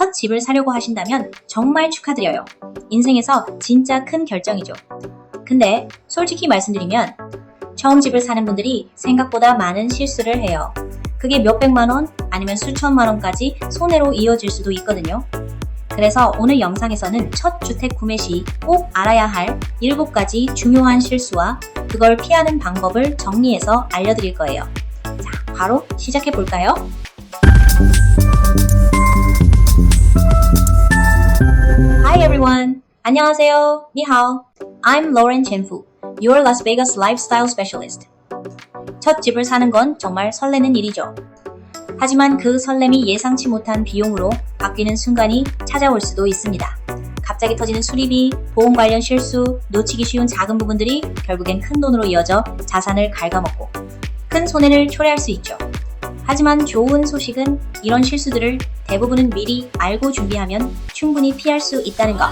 첫 집을 사려고 하신다면 정말 축하드려요. 인생에서 진짜 큰 결정이죠. 근데 솔직히 말씀드리면 처음 집을 사는 분들이 생각보다 많은 실수를 해요. 그게 몇백만 원 아니면 수천만 원까지 손해로 이어질 수도 있거든요. 그래서 오늘 영상에서는 첫 주택 구매 시 꼭 알아야 할 7가지 중요한 실수와 그걸 피하는 방법을 정리해서 알려드릴 거예요. 자, 바로 시작해 볼까요? Hi everyone. 안녕하세요. 니하오. I'm Lauren Chenfu, your Las Vegas lifestyle specialist. 첫 집을 사는 건 정말 설레는 일이죠. 하지만 그 설렘이 예상치 못한 비용으로 바뀌는 순간이 찾아올 수도 있습니다. 갑자기 터지는 수리비, 보험 관련 실수, 놓치기 쉬운 작은 부분들이 결국엔 큰 돈으로 이어져 자산을 갉아먹고 큰 손해를 초래할 수 있죠. 하지만 좋은 소식은 이런 실수들을 대부분은 미리 알고 준비하면 충분히 피할 수 있다는 것.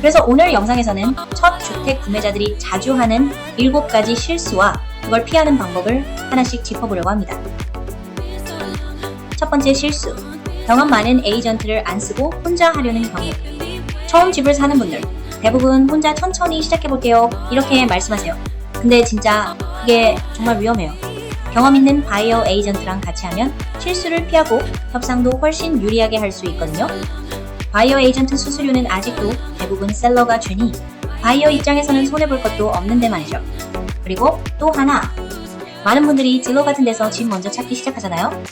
그래서 오늘 영상에서는 첫 주택 구매자들이 자주 하는 7가지 실수와 그걸 피하는 방법을 하나씩 짚어보려고 합니다. 첫 번째 실수. 경험 많은 에이전트를 안 쓰고 혼자 하려는 경우. 처음 집을 사는 분들, 대부분 혼자 천천히 시작해볼게요. 이렇게 말씀하세요. 근데 진짜 그게 정말 위험해요. 경험 있는 바이어 에이전트랑 같이 하면 실수를 피하고 협상도 훨씬 유리하게 할 수 있거든요. 바이어 에이전트 수수료는 아직도 대부분 셀러가 주니 바이어 입장에서는 손해볼 것도 없는데 말이죠. 그리고 또 하나. 많은 분들이 딜러 같은 데서 집 먼저 찾기 시작하잖아요.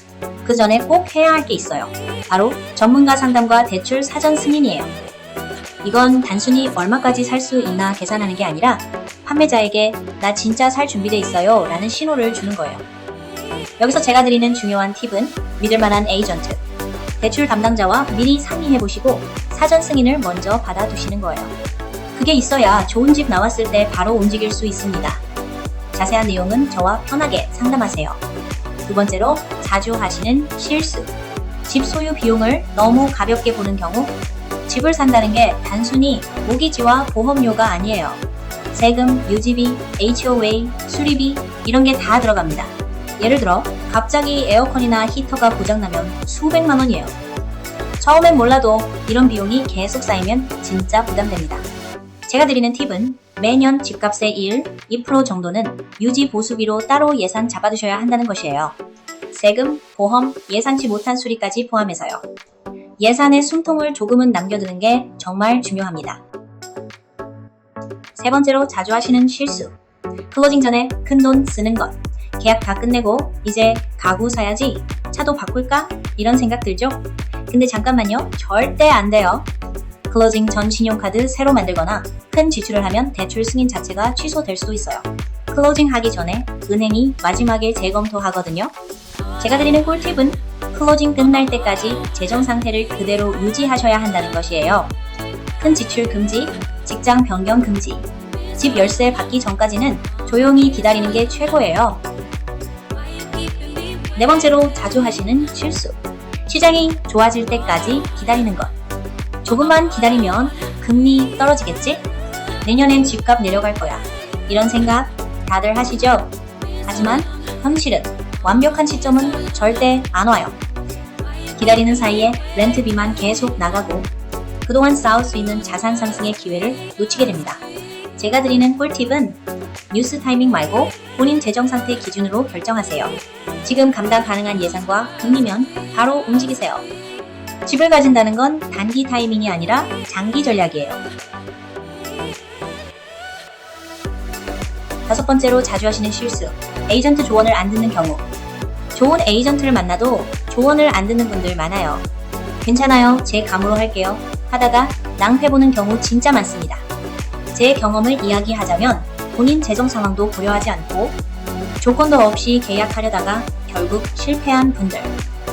그 전에 꼭 해야 할 게 있어요. 바로 전문가 상담과 대출 사전 승인이에요. 이건 단순히 얼마까지 살 수 있나 계산하는 게 아니라 판매자에게 나 진짜 살 준비돼 있어요 라는 신호를 주는 거예요. 여기서 제가 드리는 중요한 팁은 믿을 만한 에이전트, 대출 담당자와 미리 상의해 보시고 사전 승인을 먼저 받아두시는 거예요. 그게 있어야 좋은 집 나왔을 때 바로 움직일 수 있습니다. 자세한 내용은 저와 편하게 상담하세요. 두 번째로 자주 하시는 실수. 집 소유 비용을 너무 가볍게 보는 경우 집을 산다는 게 단순히 모기지와 보험료가 아니에요. 세금, 유지비, HOA, 수리비 이런 게 다 들어갑니다. 예를 들어 갑자기 에어컨이나 히터가 고장나면 수백만 원이에요. 처음엔 몰라도 이런 비용이 계속 쌓이면 진짜 부담됩니다. 제가 드리는 팁은 매년 집값의 1, 2% 정도는 유지 보수비로 따로 예산 잡아두셔야 한다는 것이에요. 세금, 보험, 예상치 못한 수리까지 포함해서요. 예산의 숨통을 조금은 남겨두는 게 정말 중요합니다. 세 번째로 자주 하시는 실수. 클로징 전에 큰 돈 쓰는 것. 계약 다 끝내고 이제 가구 사야지. 차도 바꿀까? 이런 생각 들죠? 근데 잠깐만요. 절대 안 돼요. 클로징 전 신용카드 새로 만들거나 큰 지출을 하면 대출 승인 자체가 취소될 수도 있어요. 클로징 하기 전에 은행이 마지막에 재검토하거든요. 제가 드리는 꿀팁은 클로징 끝날 때까지 재정 상태를 그대로 유지하셔야 한다는 것이에요. 큰 지출 금지, 직장 변경 금지, 집 열쇠 받기 전까지는 조용히 기다리는 게 최고예요. 네 번째로 자주 하시는 실수. 시장이 좋아질 때까지 기다리는 것. 조금만 기다리면 금리 떨어지겠지? 내년엔 집값 내려갈 거야. 이런 생각 다들 하시죠? 하지만 현실은 완벽한 시점은 절대 안 와요. 기다리는 사이에 렌트비만 계속 나가고 그동안 쌓을 수 있는 자산 상승의 기회를 놓치게 됩니다. 제가 드리는 꿀팁은 뉴스 타이밍 말고 본인 재정 상태 기준으로 결정하세요. 지금 감당 가능한 예산과 금리면 바로 움직이세요. 집을 가진다는 건 단기 타이밍이 아니라 장기 전략이에요. 다섯 번째로 자주 하시는 실수. 에이전트 조언을 안 듣는 경우. 좋은 에이전트를 만나도 조언을 안 듣는 분들 많아요. 괜찮아요. 제 감으로 할게요. 하다가 낭패 보는 경우 진짜 많습니다. 제 경험을 이야기하자면 본인 재정 상황도 고려하지 않고 조건도 없이 계약하려다가 결국 실패한 분들.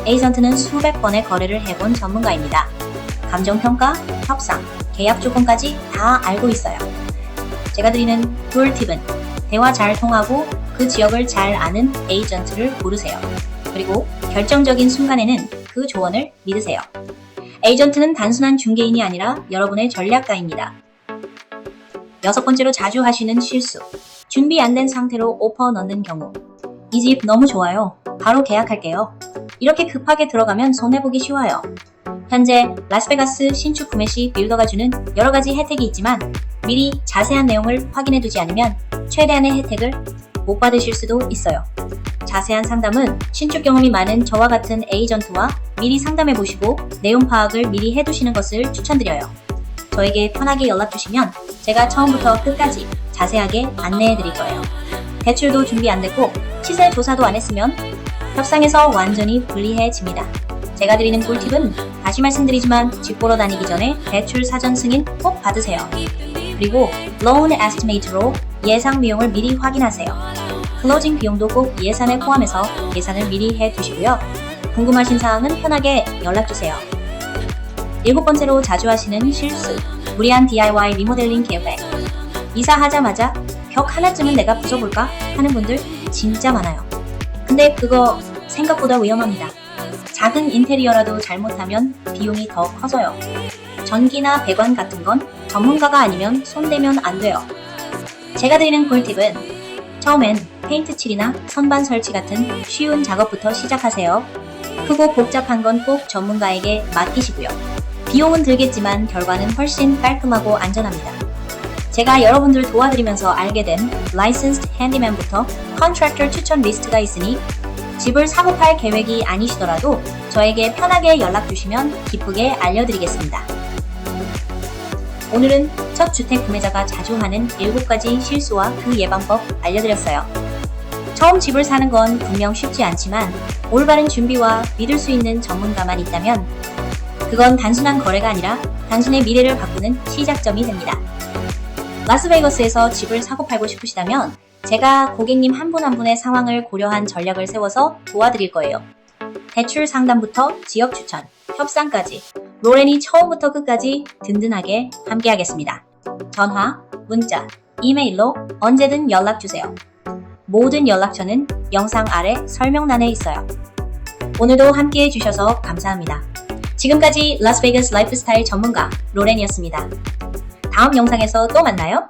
에이전트는 수백 번의 거래를 해본 전문가입니다. 감정평가, 협상, 계약 조건까지 다 알고 있어요. 제가 드리는 꿀팁은 대화 잘 통하고 그 지역을 잘 아는 에이전트를 고르세요. 그리고 결정적인 순간에는 그 조언을 믿으세요. 에이전트는 단순한 중개인이 아니라 여러분의 전략가입니다. 여섯 번째로 자주 하시는 실수. 준비 안 된 상태로 오퍼 넣는 경우. 이 집 너무 좋아요. 바로 계약할게요. 이렇게 급하게 들어가면 손해보기 쉬워요. 현재 라스베가스 신축 구매 시 빌더가 주는 여러 가지 혜택이 있지만 미리 자세한 내용을 확인해 두지 않으면 최대한의 혜택을 못 받으실 수도 있어요. 자세한 상담은 신축 경험이 많은 저와 같은 에이전트와 미리 상담해 보시고 내용 파악을 미리 해 두시는 것을 추천드려요. 저에게 편하게 연락 주시면 제가 처음부터 끝까지 자세하게 안내해 드릴 거예요. 대출도 준비 안 됐고 시세 조사도 안 했으면 협상에서 완전히 불리해집니다. 제가 드리는 꿀팁은 다시 말씀드리지만 집 보러 다니기 전에 대출 사전 승인 꼭 받으세요. 그리고 loan estimate로 예상 비용을 미리 확인하세요. 클로징 비용도 꼭 예산에 포함해서 계산을 미리 해 두시고요. 궁금하신 사항은 편하게 연락 주세요. 일곱 번째로 자주 하시는 실수. 무리한 DIY 리모델링 계획. 이사하자마자 벽 하나쯤은 내가 부숴볼까 하는 분들 진짜 많아요. 근데 그거 생각보다 위험합니다. 작은 인테리어라도 잘못하면 비용이 더 커져요. 전기나 배관 같은 건 전문가가 아니면 손대면 안 돼요. 제가 드리는 꿀팁은 처음엔 페인트 칠이나 선반 설치 같은 쉬운 작업부터 시작하세요. 크고 복잡한 건 꼭 전문가에게 맡기시고요. 비용은 들겠지만 결과는 훨씬 깔끔하고 안전합니다. 제가 여러분들 도와드리면서 알게 된 Licensed Handyman부터 Contractor 추천 리스트가 있으니 집을 사고 팔 계획이 아니시더라도 저에게 편하게 연락 주시면 기쁘게 알려드리겠습니다. 오늘은 첫 주택 구매자가 자주 하는 7가지 실수와 그 예방법 알려드렸어요. 처음 집을 사는 건 분명 쉽지 않지만 올바른 준비와 믿을 수 있는 전문가만 있다면 그건 단순한 거래가 아니라 당신의 미래를 바꾸는 시작점이 됩니다. 라스베이거스에서 집을 사고 팔고 싶으시다면 제가 고객님 한분한 분의 상황을 고려한 전략을 세워서 도와드릴 거예요. 대출 상담부터 지역 추천, 협상까지 로렌이 처음부터 끝까지 든든하게 함께하겠습니다. 전화, 문자, 이메일로 언제든 연락 주세요. 모든 연락처는 영상 아래 설명란에 있어요. 오늘도 함께 해 주셔서 감사합니다. 지금까지 라스베이거스 라이프스타일 전문가 로렌이었습니다. 다음 영상에서 또 만나요.